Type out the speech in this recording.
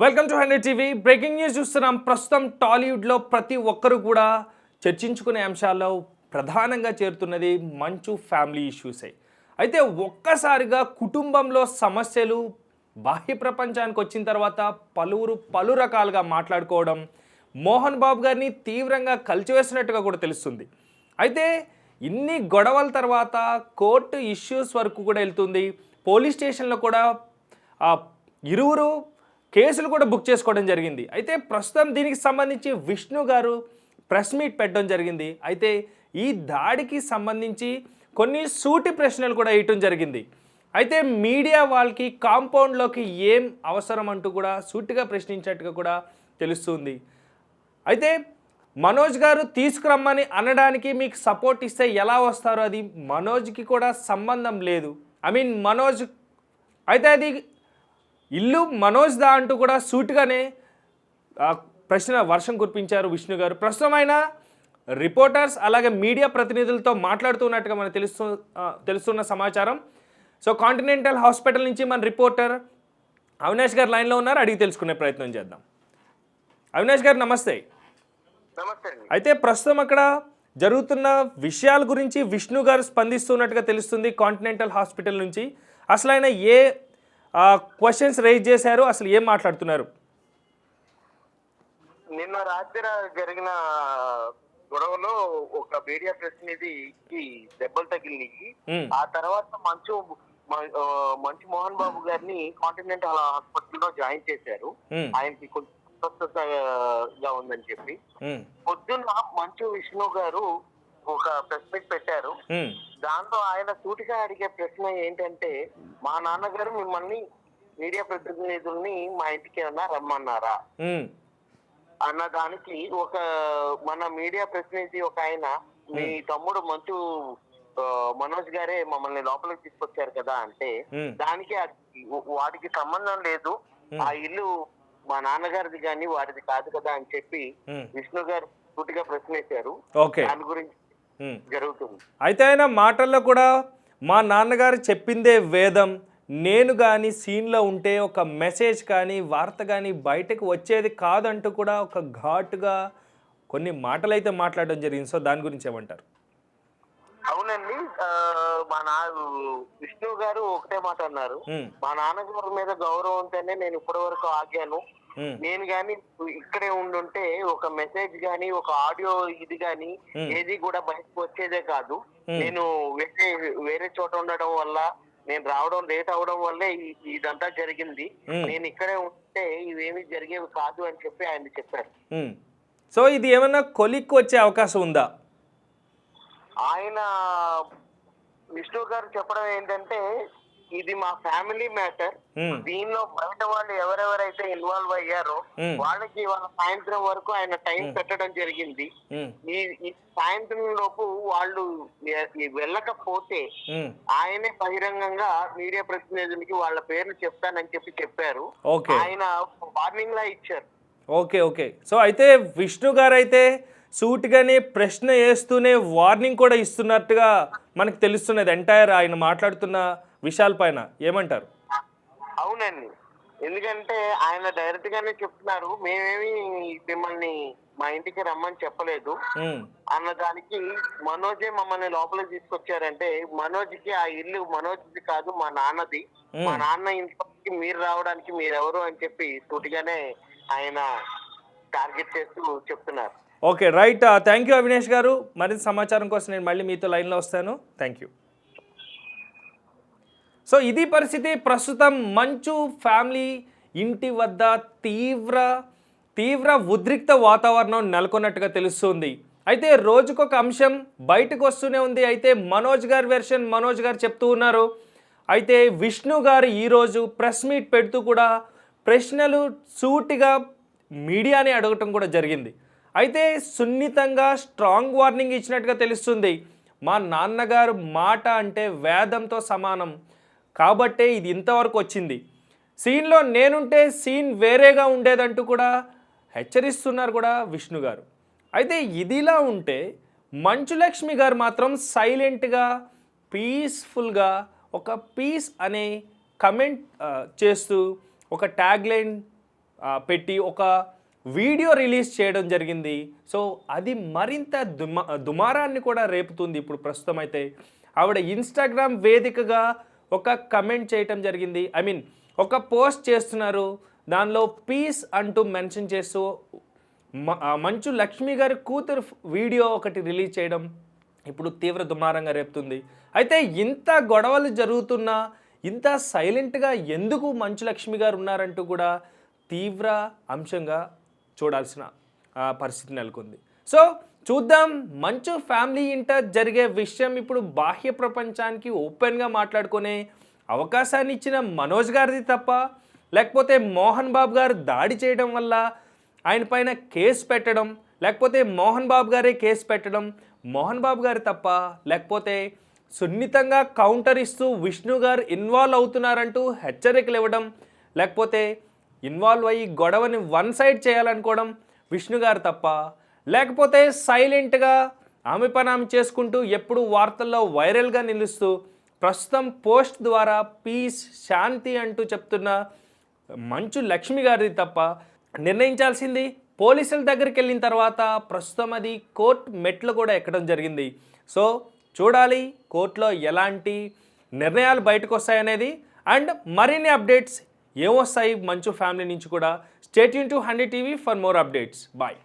Welcome to hundred TV breaking news చూస్తున్నాం. ప్రస్తుతం టాలీవుడ్లో ప్రతి ఒక్కరు కూడా చర్చించుకునే అంశాల్లో ప్రధానంగా చేరుతున్నది మంచు ఫ్యామిలీ ఇష్యూసే. అయితే ఒక్కసారిగా కుటుంబంలో సమస్యలు బాహ్య ప్రపంచానికి వచ్చిన తర్వాత పలువురు పలు రకాలుగా మాట్లాడుకోవడం మోహన్ బాబు గారిని తీవ్రంగా కలిచివేసినట్టుగా కూడా తెలుస్తుంది. అయితే ఇన్ని గొడవల తర్వాత కోర్టు ఇష్యూస్ వరకు కూడా వెళ్తుంది. పోలీస్ స్టేషన్లో కూడా ఇరువురు కేసులు కూడా బుక్ చేసుకోవడం జరిగింది. అయితే ప్రస్తుతం దీనికి సంబంధించి విష్ణు గారు ప్రెస్ మీట్ పెట్టడం జరిగింది. అయితే ఈ దాడికి సంబంధించి కొన్ని సూటి ప్రశ్నలు కూడా వేయటం జరిగింది. అయితే మీడియా వాళ్ళకి కాంపౌండ్లోకి ఏం అవసరం అంటూ కూడా సూటిగా ప్రశ్నించినట్టుగా కూడా తెలుస్తుంది. అయితే మనోజ్ గారు తీసుకురమ్మని అనడానికి మీకు సపోర్ట్ ఇస్తే ఎలా వస్తారో అది? మనోజ్కి కూడా సంబంధం లేదు. ఐ మీన్ మనోజ్ అయితే అది ఇల్లు మనోజ్ దా అంటూ కూడా సూటిగానే ప్రశ్న వర్షం కురిపించారు విష్ణు గారు. ప్రస్తుతం ఆయన రిపోర్టర్స్ అలాగే మీడియా ప్రతినిధులతో మాట్లాడుతున్నట్టుగా మనకు తెలుస్తు తెలుస్తున్న సమాచారం. సో కాంటినెంటల్ హాస్పిటల్ నుంచి మన రిపోర్టర్ అవినాష్ గారు లైన్లో ఉన్నారు. అడిగి తెలుసుకునే ప్రయత్నం చేద్దాం. అవినాష్ గారు నమస్తే. అయితే ప్రస్తుతం అక్కడ జరుగుతున్న విషయాల గురించి విష్ణు గారు స్పందిస్తున్నట్టుగా తెలుస్తుంది కాంటినెంటల్ హాస్పిటల్ నుంచి. అసలు ఆయన ఏ క్వశ్చన్స్ రైజ్ చేశారు అసలు ఏం మాట్లాడుతున్నారు నిన్న రాత్రి జరిగిన గొడవలో ఒక మీడియా ప్రతినిధికి దెబ్బలు తగిలినాయి మ్మ్. ఆ తర్వాత మంచు మంచు మోహన్ బాబు గారిని కాంటినెంటల్ హాస్పిటల్లో జాయిన్ చేశారు. ఆయనకి కొంచెం ఉందని చెప్పి. పొద్దున్న మంచు విష్ణు గారు ఒక ప్రెస్ మీట్ పెట్టారు. దాంతో ఆయన సూటిగా అడిగే ప్రశ్న ఏంటంటే మా నాన్నగారు మిమ్మల్ని మీడియా ప్రతినిధుల్ని మా ఇంటికి ఏమన్నా రమ్మన్నారా మ్మ్. అన్న దానికి ఒక మన మీడియా ప్రతినిధి ఒక ఆయన మీ తమ్ముడు మంచు మనోజ్ గారే మమ్మల్ని లోపలికి తీసుకొచ్చారు కదా అంటే. దానికి వాటికి సంబంధం లేదు ఆ ఇల్లు మా నాన్నగారిది కానీ వారిది కాదు కదా అని చెప్పి. విష్ణు గారు సూటిగా ప్రశ్నించారు దాని గురించి. జరుగుతుంది. అయితే ఆయన మాటల్లో కూడా మా నాన్నగారు చెప్పిందే వేదం. నేను కానీ సీన్లో ఉంటే ఒక మెసేజ్ కానీ వార్త కానీ బయటకు వచ్చేది కాదంటూ కూడా ఒక ఘాటుగా కొన్ని మాటలు అయితే మాట్లాడడం జరిగింది. సో దాని గురించి ఏమంటారు? అవునండి. మా నా విష్ణు గారు ఒకటే మాట అన్నారు. మా నాన్నగారి మీద గౌరవంతోనే నేను ఇప్పటి వరకు ఆగాను. నేను గాని ఇక్కడే ఉండుంటే ఒక మెసేజ్ గాని ఒక ఆడియో ఇది గాని Hmm. ఏది కూడా బయటకు వచ్చేదే కాదు Hmm. నేను వేరే వేరే చోట ఉండడం వల్ల నేను రావడం లేట్ అవడం వల్లే ఇదంతా జరిగింది Hmm. నేను ఇక్కడే ఉంటే ఇవేమి జరిగేవి కాదు అని చెప్పి ఆయన చెప్పారు. సో ఇది ఏమన్నా కొలిక్కి వచ్చే అవకాశం ఉందా ఆయన విష్ణు గారు చెప్పడం ఏంటంటే ఇది మా ఫ్యామిలీ మ్యాటర్ మ్మ్. దీనిలో బయట వాళ్ళు ఎవరెవరైతే ఇన్వాల్వ్ అయ్యారో Hmm. వాళ్ళకి వాళ్ళ సాయంత్రం వరకు ఆయన టైం పెట్టడం జరిగింది. ఈ సాయంత్రం లోపు వాళ్ళు వెళ్ళకపోతే. ఆయనే బహిరంగంగా మీడియా ప్రతినిధులకి వాళ్ళ పేర్లు చెప్తానని చెప్పి చెప్పారు ఆయన వార్నింగ్ లా ఇచ్చారు ఓకే ఓకే సో అయితే విష్ణు గారు అయితే సూటిగానే ప్రశ్న వేస్తూనే వార్నింగ్ కూడా ఇస్తున్నట్టుగా మనకు తెలుస్తున్నది ఎంటైర్ ఆయన మాట్లాడుతున్న విషయాలపైన ఏమంటారు? అవునండి. ఎందుకంటే ఆయన డైరెక్ట్ గానే చెప్తున్నారు మేమేమి మిమ్మల్ని మా ఇంటికి రమ్మని చెప్పలేదు. అన్న దానికి మనోజే మమ్మల్ని లోపలికి తీసుకొచ్చారంటే మనోజ్కి ఆ ఇల్లు మనోజ్ది కాదు మా నాన్నది. మా నాన్న ఇంట్లోకి మీరు రావడానికి మీరెవరు అని చెప్పి సూటిగానే ఆయన టార్గెట్ చేస్తూ చెప్తున్నారు. Okay right. Thank you Avinesh గారు. మరింత సమాచారం కోసం నేను మళ్ళీ మీతో లైన్లో వస్తాను. థ్యాంక్ యూ సో ఇది పరిస్థితి. ప్రస్తుతం మంచు ఫ్యామిలీ ఇంటి వద్ద తీవ్ర తీవ్ర ఉద్రిక్త వాతావరణం నెలకొన్నట్టుగా తెలుస్తుంది. అయితే రోజుకొక అంశం బయటకు వస్తూనే ఉంది. అయితే మనోజ్ గారి వెర్షన్ మనోజ్ గారు చెప్తూ ఉన్నారు. అయితే విష్ణు గారు ఈరోజు ప్రెస్ మీట్ పెడుతూ కూడా ప్రశ్నలు సూటిగా మీడియాని అడగటం కూడా జరిగింది. అయితే సున్నితంగా స్ట్రాంగ్ వార్నింగ్ ఇచ్చినట్టుగా తెలుస్తుంది. మా నాన్నగారు మాట అంటే వేదంతో సమానం. కాబట్టే ఇది ఇంతవరకు వచ్చింది. సీన్లో నేనుంటే సీన్ వేరేగా ఉండేదంటూ కూడా హెచ్చరిస్తున్నారు కూడా విష్ణు గారు. అయితే ఇదిలా ఉంటే మంచులక్ష్మి గారు మాత్రం సైలెంట్గా పీస్ఫుల్గా ఒక పీస్ అనే కమెంట్ చేస్తూ ఒక ట్యాగ్ లైన్ పెట్టి ఒక వీడియో రిలీజ్ చేయడం జరిగింది. సో అది మరింత దుమా దుమారాన్ని కూడా రేపుతుంది ఇప్పుడు ప్రస్తుతం అయితే. ఆవిడ ఇన్స్టాగ్రామ్ వేదికగా ఒక కమెంట్ చేయటం జరిగింది. ఐ మీన్ ఒక పోస్ట్ చేస్తున్నారు. దానిలో పీస్ అంటూ మెన్షన్ చేస్తూ మంచు లక్ష్మి గారి కూతురు వీడియో ఒకటి రిలీజ్ చేయడం ఇప్పుడు తీవ్ర దుమారంగా రేపుతుంది. అయితే ఇంత గొడవలు జరుగుతున్నా ఇంత సైలెంట్గా ఎందుకు మంచు లక్ష్మి గారు ఉన్నారంటూ కూడా తీవ్ర అంశంగా చూడాల్సిన ఆ, పరిస్థితి నెలకొంది. సో చూద్దాం. మంచు ఫ్యామిలీ ఇంట జరిగే విషయం ఇప్పుడు బాహ్య ప్రపంచానికి ఓపెన్గా మాట్లాడుకునే అవకాశాన్ని ఇచ్చిన మనోజ్ గారిది తప్ప లేకపోతే మోహన్ బాబు గారు దాడి చేయడం వల్ల ఆయన పైన కేసు పెట్టడం లేకపోతే మోహన్ బాబు గారే కేసు పెట్టడం మోహన్ బాబు గారు తప్ప లేకపోతే సున్నితంగా కౌంటర్ ఇస్తూ విష్ణు గారు ఇన్వాల్వ్ అవుతున్నారంటూ హెచ్చరికలు ఇవ్వడం లేకపోతే ఇన్వాల్వ్ అయ్యి గొడవని వన్ సైడ్ చేయాలనుకోవడం విష్ణు గారు తప్ప లేకపోతే సైలెంట్గా ఆమె పని ఆమె చేసుకుంటూ ఎప్పుడు వార్తల్లో వైరల్గా నిలుస్తూ ప్రస్తుతం పోస్ట్ ద్వారా పీస్ శాంతి అంటూ చెప్తున్న మంచు లక్ష్మి గారిది తప్ప నిర్ణయించాల్సింది పోలీసుల దగ్గరికి వెళ్ళిన తర్వాత ప్రస్తుతం అది కోర్టు మెట్లు కూడా ఎక్కడం జరిగింది. సో చూడాలి కోర్టులో ఎలాంటి నిర్ణయాలు బయటకు వస్తాయనేది అండ్ మరిన్ని అప్డేట్స్ ఏమొస్తాయి మంచు ఫ్యామిలీ నుంచి కూడా. Stay Yoon to hundred TV for more updates. Bye.